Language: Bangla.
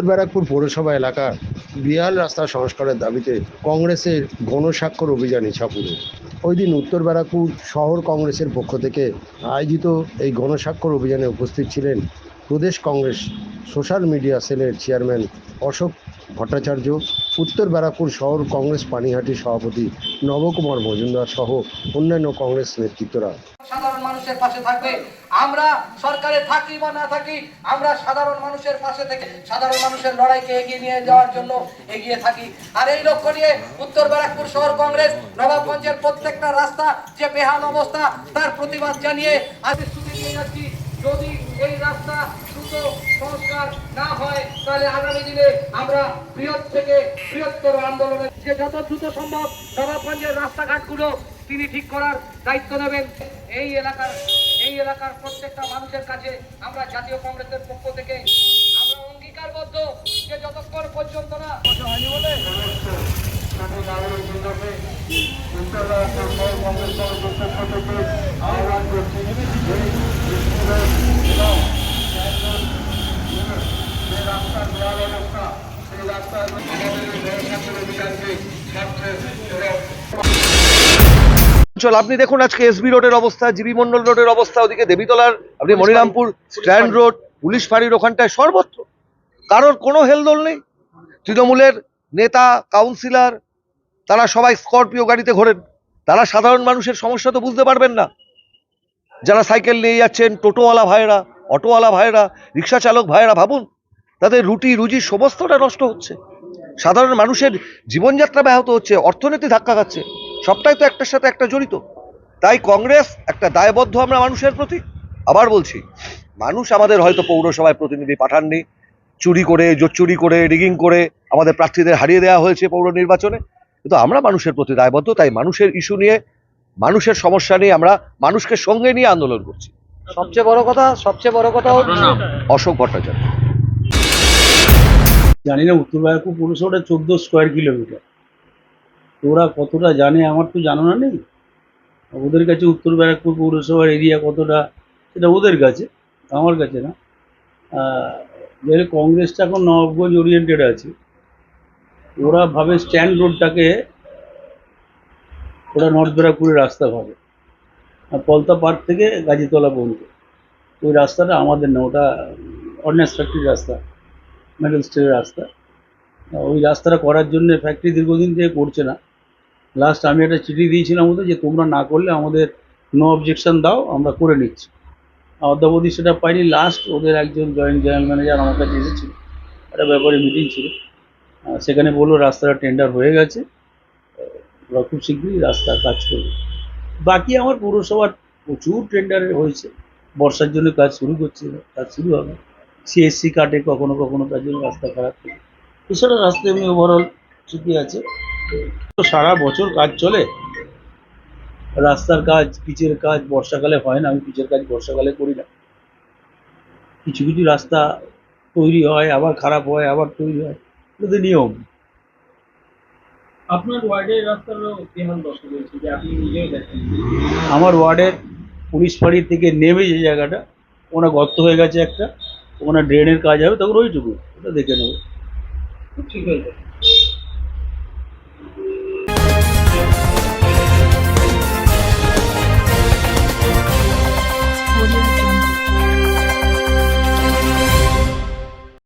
উত্তর ব্যারাকপুর পৌরসভা এলাকার বিহাল রাস্তা সংস্কারের দাবিতে কংগ্রেসের গণস্বাক্ষর অভিযান ইছাপুরে। ওই দিন উত্তর ব্যারাকপুর শহর কংগ্রেসের পক্ষ থেকে আয়োজিত এই গণস্বাক্ষর অভিযানে উপস্থিত ছিলেন প্রদেশ কংগ্রেস সোশ্যাল মিডিয়া সেলের চেয়ারম্যান অশোক ভট্টাচার্য উত্তর ব্যারাকপুর শহর কংগ্রেস পানিহাটি সভাপতি নবকুমার মজুমদার সহ অন্যান্য কংগ্রেস নেতৃত্বরা। সাধারণ মানুষের পাশে থাকবে। আমরা সরকারে থাকি বা না থাকি, আমরা সাধারণ মানুষের পাশে থেকে সাধারণ মানুষের লড়াইকে এগিয়ে নিয়ে যাওয়ার জন্য এগিয়ে থাকি। আর এই লক্ষ্য নিয়ে উত্তর ব্যারাকপুর শহর কংগ্রেস নবাবগঞ্জের প্রত্যেকটা রাস্তা, যে বেহাল অবস্থা, তার প্রতিবাদ জানিয়ে আজ ছুটি নিয়ে যাচ্ছি। যদি এই রাস্তা দ্রুত সংস্কার না তাহলে আগামী দিনে আমরা বৃহৎ থেকে বৃহত্তর আন্দোলনে যে যত দ্রুত সম্ভব নবাবগঞ্জের রাস্তাঘাটগুলো তিনি ঠিক করার দায়িত্ব নেবেন। এই এলাকার এই এলাকার প্রত্যেকটা মানুষের কাছে আমরা জাতীয় কংগ্রেসের পক্ষ থেকে আমরা অঙ্গীকারবদ্ধ যে যতক্ষণ পর্যন্ত না হয়নি বলে অঞ্চল আপনি দেখুন আজকে এসবি রোডের অবস্থা জিবি মন্ডল রোডের অবস্থা ওদিকে দেবীতলার আপনি মনিরামপুর স্ট্যান্ড রোড পুলিশ ফাঁড়ির ওখানটায় সর্বত্র। কারোর কোনো হেলদোল নেই। তৃণমূলের নেতা কাউন্সিলর তারা সবাই স্করপিও গাড়িতে ঘোরেন। তারা সাধারণ মানুষের সমস্যা তো বুঝতে পারবেন না। যারা সাইকেল নিয়ে যাচ্ছেন টোটোওয়ালা ভাইরা অটোওয়ালা ভাইরা রিক্সা চালক ভাইরা ভাবুন। তাদের রুটি রুজি সমস্তটা নষ্ট হচ্ছে। সাধারণ মানুষের জীবনযাত্রা ব্যাহত হচ্ছে অর্থনীতি ধাক্কা খাচ্ছে। সবটাই তো একটার সাথে একটা জড়িত। তাই কংগ্রেস একটা দায়বদ্ধ আমরা মানুষের প্রতি। আবার বলছি মানুষ আমাদের হয়তো পৌরসভায় প্রতিনিধি পাঠাননি। চুরি করে জোর চুরি করে রিগিং করে আমাদের প্রার্থীদের হারিয়ে দেওয়া হয়েছে পৌর নির্বাচনে। কিন্তু আমরা মানুষের প্রতি দায়বদ্ধ তাই মানুষের ইস্যু নিয়ে মানুষের সমস্যা নিয়ে আমরা মানুষকে সঙ্গে নিয়ে আন্দোলন করছি। সবচেয়ে বড় কথা সবচেয়ে বড় কথা হচ্ছে অশোক ভট্টাচার্য। জানি না, উত্তর ব্যারাকপুর পৌরসভাটা চোদ্দ স্কোয়ার কিলোমিটার ওরা কতটা জানে আমার তো জানানো নেই। ওদের কাছে উত্তর ব্যারাকপুর পৌরসভার এরিয়া কতটা, সেটা ওদের কাছে, আমার কাছে না। যেহেতু কংগ্রেসটা এখন নবাবগঞ্জ ওরিয়েন্টেড আছে। ওরা ভাবে স্ট্যান্ড রোডটাকে ওরা নর্থ ব্যারাকপুরের রাস্তা ভাবে। আর পলতা পার্ক থেকে গাজীতলা পর্যন্ত। ওই রাস্তাটা আমাদের না, ওটা ফ্যাক্টরির রাস্তা। মেডেল স্টেলের রাস্তা। ওই রাস্তাটা করার জন্য ফ্যাক্টরি দীর্ঘদিন থেকে করছে না। লাস্ট আমি একটা চিঠি দিয়েছিলাম ওদের যে তোমরা না করলে আমাদের নো অবজেকশন দাও, আমরা করে নিচ্ছি। অদ্যাবধি সেটা পাইনি। লাস্ট ওদের একজন জয়েন্ট জেনারেল ম্যানেজার আমার কাছে এসেছিল। একটা ব্যাপারে মিটিং ছিল। সেখানে বলল রাস্তাটা টেন্ডার হয়ে গেছে। ওরা খুব শীঘ্রই রাস্তা কাজ করবে। বাকি আমার পৌরসভার প্রচুর টেন্ডার হয়েছে। বর্ষার জন্য কাজ শুরু করছে, কাজ শুরু হবে। সিএসসি কাটে কখনো কখনো তার জন্য রাস্তা খারাপ। এছাড়া রাস্তা এমনি ওভারঅল ঠিকই আছে। তো সারা বছর কাজ চলে। রাস্তার কাজ পিচের কাজ বর্ষাকালে হয় না আমি পিচের কাজ বর্ষাকালে করি না। কিছু কিছু রাস্তা তৈরি হয় আবার খারাপ হয় আবার তৈরি হয়। এটা নিয়ম। আপনার ওয়ার্ডের রাস্তারও বেহাল দশা রয়েছে? যে আপনি নিজেও দেখেন। আমার ওয়ার্ডের পুলিশ ফাঁড়ি থেকে নেমে যে জায়গাটা ওখানে গর্ত হয়ে গেছে একটা। ওখানে ড্রেনের কাজ হবে তখন ওইটুকু ওটা দেখে নেব। ঠিক যাবে